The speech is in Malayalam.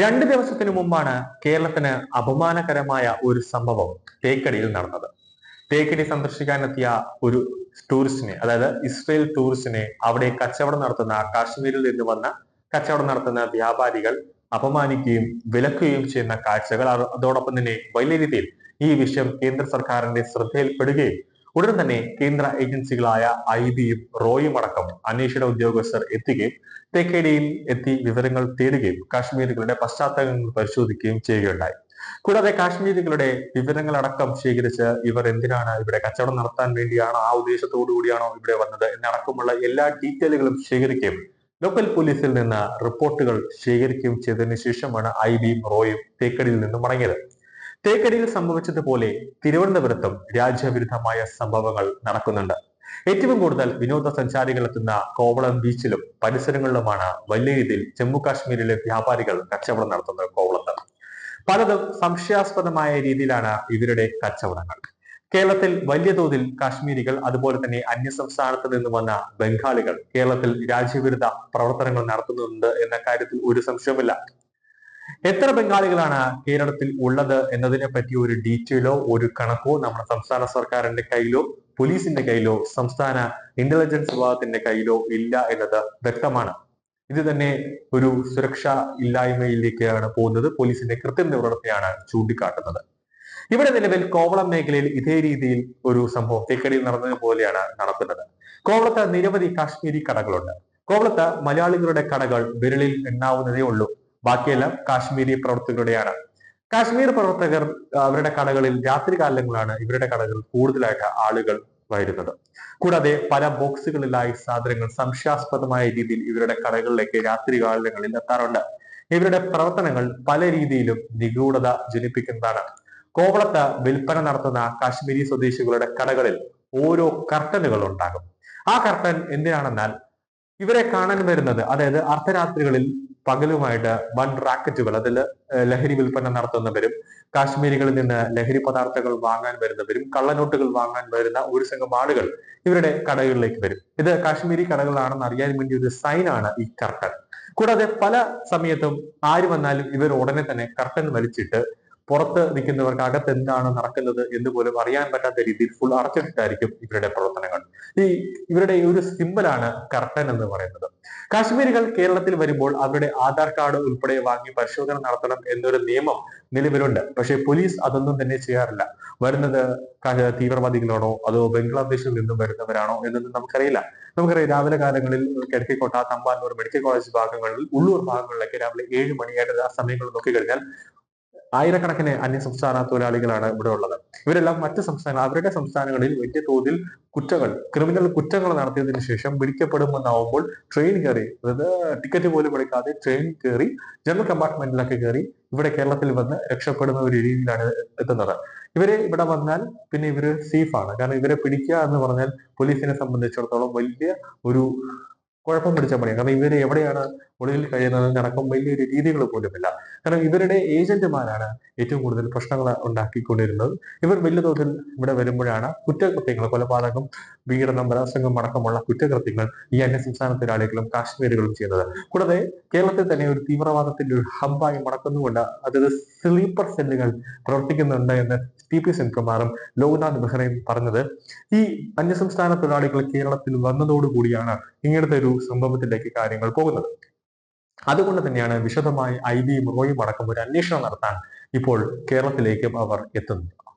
രണ്ട് ദിവസത്തിനു മുമ്പാണ് കേരളത്തിന് അപമാനകരമായ ഒരു സംഭവം തേക്കടിയിൽ നടന്നത്. തേക്കടി സന്ദർശിക്കാനെത്തിയ ഒരു ടൂറിസ്റ്റിനെ അതായത് ഇസ്രയേൽ ടൂറിസ്റ്റിനെ അവിടെ കച്ചവടം നടത്തുന്ന കാശ്മീരിൽ നിന്ന് വന്ന കച്ചവടം നടത്തുന്ന വ്യാപാരികൾ അപമാനിക്കുകയും വിലക്കുകയും ചെയ്യുന്ന കാഴ്ചകൾ. അതോടൊപ്പം തന്നെ വലിയ രീതിയിൽ ഈ വിഷയം കേന്ദ്ര സർക്കാരിന്റെ ശ്രദ്ധയിൽപ്പെടുകയും ഉടൻ തന്നെ കേന്ദ്ര ഏജൻസികളായ ഐ ബിയും റോയും അടക്കം അന്വേഷണ ഉദ്യോഗസ്ഥർ എത്തുകയും തേക്കേടിയിൽ എത്തി വിവരങ്ങൾ തേടുകയും കാശ്മീരികളുടെ പശ്ചാത്തലങ്ങൾ പരിശോധിക്കുകയും ചെയ്യുകയുണ്ടായി. കൂടാതെ കാശ്മീരികളുടെ വിവരങ്ങളടക്കം ശേഖരിച്ച് ഇവർ എന്തിനാണ് ഇവിടെ കച്ചവടം നടത്താൻ വേണ്ടിയാണോ ആ ഉദ്ദേശത്തോടു കൂടിയാണോ ഇവിടെ വന്നത് എന്നടക്കമുള്ള എല്ലാ ഡീറ്റെയിലുകളും ശേഖരിക്കുകയും ലോക്കൽ പോലീസിൽ നിന്ന് റിപ്പോർട്ടുകൾ ശേഖരിക്കുകയും ചെയ്തതിനു ശേഷമാണ് ഐ ബിയും റോയും തേക്കടിയിൽ നിന്നും മടങ്ങിയത്. തേക്കടിയിൽ സംഭവിച്ചതുപോലെ തിരുവനന്തപുരത്തും രാജ്യവിരുദ്ധമായ സംഭവങ്ങൾ നടക്കുന്നുണ്ട്. ഏറ്റവും കൂടുതൽ വിനോദസഞ്ചാരികൾ എത്തുന്ന കോവളം ബീച്ചിലും പരിസരങ്ങളിലുമാണ് വലിയ രീതിയിൽ ജമ്മു കാശ്മീരിലെ വ്യാപാരികൾ കച്ചവടം നടത്തുന്നത് കോവളത്ത്. പലതും സംശയാസ്പദമായ രീതിയിലാണ് ഇവരുടെ കച്ചവടങ്ങൾ. കേരളത്തിൽ വലിയ തോതിൽ കാശ്മീരികൾ അതുപോലെ തന്നെ അന്യ സംസ്ഥാനത്ത് നിന്ന് വന്ന ബംഗാളികൾ കേരളത്തിൽ രാജ്യവിരുദ്ധ പ്രവർത്തനങ്ങൾ നടത്തുന്നുണ്ട് എന്ന കാര്യത്തിൽ ഒരു സംശയവുമില്ല. എത്ര ബംഗാളികളാണ് കേരളത്തിൽ ഉള്ളത് എന്നതിനെ പറ്റി ഒരു ഡീറ്റെയിലോ ഒരു കണക്കോ നമ്മുടെ സംസ്ഥാന സർക്കാരിന്റെ കയ്യിലോ പോലീസിന്റെ കയ്യിലോ സംസ്ഥാന ഇന്റലിജൻസ് വിഭാഗത്തിന്റെ കയ്യിലോ ഇല്ല എന്നത് വ്യക്തമാണ്. ഇത് തന്നെ ഒരു സുരക്ഷാ ഇല്ലായ്മയിലേക്കാണ് പോകുന്നത്. പോലീസിന്റെ കൃത്യം നിവൃത്തിയാണ് ചൂണ്ടിക്കാട്ടുന്നത്. ഇവിടെ നിലവിൽ കോവളം മേഖലയിൽ ഇതേ രീതിയിൽ ഒരു സംഭവം തേക്കടിയിൽ നടന്നതുപോലെയാണ് നടക്കുന്നത്. കോവളത്ത് നിരവധി കാശ്മീരി കടകളുണ്ട്. കോവളത്ത് മലയാളികളുടെ കടകൾ വിരലിൽ എണ്ണാവുന്നതേ ഉള്ളൂ. ബാക്കിയെല്ലാം കാശ്മീരി പ്രവർത്തകരുടെയാണ്. കാശ്മീർ പ്രവർത്തകർ അവരുടെ കടകളിൽ രാത്രി കാലങ്ങളാണ് ഇവരുടെ കടകൾ കൂടുതലായിട്ട് ആളുകൾ വരുന്നത്. കൂടാതെ പല ബോക്സുകളിലായി സാധനങ്ങൾ സംശയാസ്പദമായ രീതിയിൽ ഇവരുടെ കടകളിലേക്ക് രാത്രി കാലങ്ങളിൽ എത്താറുണ്ട്. ഇവരുടെ പ്രവർത്തനങ്ങൾ പല രീതിയിലും നിഗൂഢത ജനിപ്പിക്കുന്നതാണ്. കോവളത്ത് വിൽപ്പന നടത്തുന്ന കാശ്മീരി സ്വദേശികളുടെ കടകളിൽ ഓരോ കർട്ടനുകൾ ഉണ്ടാകും. ആ കർട്ടൻ എന്തിനാണെന്നാൽ ഇവരെ കാണാൻ വരുന്നത് അതായത് അർദ്ധരാത്രികളിൽ പകലുമായിട്ട് വൺ റാക്കറ്റുകൾ അതിൽ ലഹരി വിൽപ്പന നടത്തുന്നവരും കാശ്മീരികളിൽ നിന്ന് ലഹരി പദാർത്ഥങ്ങൾ വാങ്ങാൻ വരുന്നവരും കള്ളനോട്ടുകൾ വാങ്ങാൻ വരുന്ന ഒരു സംഘം ആളുകൾ ഇവരുടെ കടകളിലേക്ക് വരും. ഇത് കാശ്മീരി കടകളാണെന്ന് അറിയാൻ വേണ്ടി ഒരു സൈനാണ് ഈ കർട്ടൻ. കൂടാതെ പല സമയത്തും ആര് വന്നാലും ഇവർ ഉടനെ തന്നെ കർട്ടൻ വലിച്ചിട്ട് പുറത്ത് നിൽക്കുന്നവർക്ക് അകത്ത് എന്താണ് നടക്കുന്നത് എന്ന് പോലും അറിയാൻ പറ്റാത്ത രീതിയിൽ ഫുൾ അടച്ചിട്ടായിരിക്കും ഇവരുടെ പ്രവർത്തനങ്ങൾ. ഈ ഇവരുടെ ഒരു സിമ്പിളാണ് കർട്ടൻ എന്ന് പറയുന്നത്. കാശ്മീരികൾ കേരളത്തിൽ വരുമ്പോൾ അവരുടെ ആധാർ കാർഡ് ഉൾപ്പെടെ വാങ്ങി പരിശോധന നടത്തണം എന്നൊരു നിയമം നിലവിലുണ്ട്. പക്ഷേ പോലീസ് അതൊന്നും തന്നെ ചെയ്യാറില്ല. വരുന്നത് തീവ്രവാദികളാണോ അതോ ബംഗ്ലാദേശിൽ നിന്നും വരുന്നവരാണോ എന്നൊന്നും നമുക്കറിയില്ല. നമുക്കറിയാം രാവിലെ കാലങ്ങളിൽ കിടക്കിക്കോട്ട തമ്പാനൂർ മെഡിക്കൽ കോളേജ് ഭാഗങ്ങളിൽ ഉള്ളൂർ ഭാഗങ്ങളിലൊക്കെ രാവിലെ ഏഴ് മണിയായിട്ട് ആ സമയങ്ങൾ നോക്കിക്കഴിഞ്ഞാൽ ആയിരക്കണക്കിന് അന്യ സംസ്ഥാന തൊഴിലാളികളാണ് ഇവിടെ ഉള്ളത്. ഇവരെല്ലാം മറ്റ് സംസ്ഥാന അവരുടെ സംസ്ഥാനങ്ങളിൽ വലിയ തോതിൽ കുറ്റങ്ങൾ ക്രിമിനൽ കുറ്റങ്ങൾ നടത്തിയതിനു ശേഷം പിടിക്കപ്പെടുമെന്നാവുമ്പോൾ ട്രെയിൻ കയറി അതായത് ടിക്കറ്റ് പോലും എടുക്കാതെ ട്രെയിൻ കയറി ജനറൽ കമ്പാർട്ട്മെന്റിലൊക്കെ കയറി ഇവിടെ കേരളത്തിൽ വന്ന് രക്ഷപ്പെടുന്ന ഒരു രീതിയിലാണ് എത്തുന്നത്. ഇവരെ ഇവിടെ വന്നാൽ പിന്നെ ഇവർ സേഫാണ് കാരണം ഇവരെ പിടിക്കുക എന്ന് പറഞ്ഞാൽ പോലീസിനെ സംബന്ധിച്ചിടത്തോളം വലിയ ഒരു കുഴപ്പം പിടിച്ച പണിയാണ്. കാരണം ഇവർ എവിടെയാണ് ഒളിവിൽ കഴിയുന്നത് അടക്കം വലിയൊരു രീതികൾ പോലുമില്ല. കാരണം ഇവരുടെ ഏജന്റുമാരാണ് ഏറ്റവും കൂടുതൽ പ്രശ്നങ്ങൾ ഉണ്ടാക്കിക്കൊണ്ടിരുന്നത്. ഇവർ വലിയ തോതിൽ ഇവിടെ വരുമ്പോഴാണ് കുറ്റകൃത്യങ്ങൾ കൊലപാതകം പീഡനം ബലാത്സംഗം അടക്കമുള്ള കുറ്റകൃത്യങ്ങൾ ഈ അന്യ സംസ്ഥാനത്തിലാളികളും കാശ്മീരികളും ചെയ്യുന്നത്. കൂടാതെ കേരളത്തിൽ തന്നെ ഒരു തീവ്രവാദത്തിന്റെ ഒരു ഹബ്ബായി മടക്കുന്നുകൊണ്ട് അതായത് സ്ലീപ്പർ സെല്ലുകൾ പ്രവർത്തിക്കുന്നുണ്ട് എന്ന് ടി പി സെൻകുമാറും ലോക്നാഥ് ബെഹ്റയും പറഞ്ഞത്. ഈ അന്യസംസ്ഥാന തൊഴിലാളികൾ കേരളത്തിൽ വന്നതോടുകൂടിയാണ് ഇങ്ങനത്തെ ഒരു സംഭവത്തിലേക്ക് കാര്യങ്ങൾ പോകുന്നത്. അതുകൊണ്ട് തന്നെയാണ് വിശദമായി ഐ ബിയും റോയും അടക്കം ഒരു അന്വേഷണം നടത്താൻ ഇപ്പോൾ കേരളത്തിലേക്കും അവർ എത്തുന്നത്.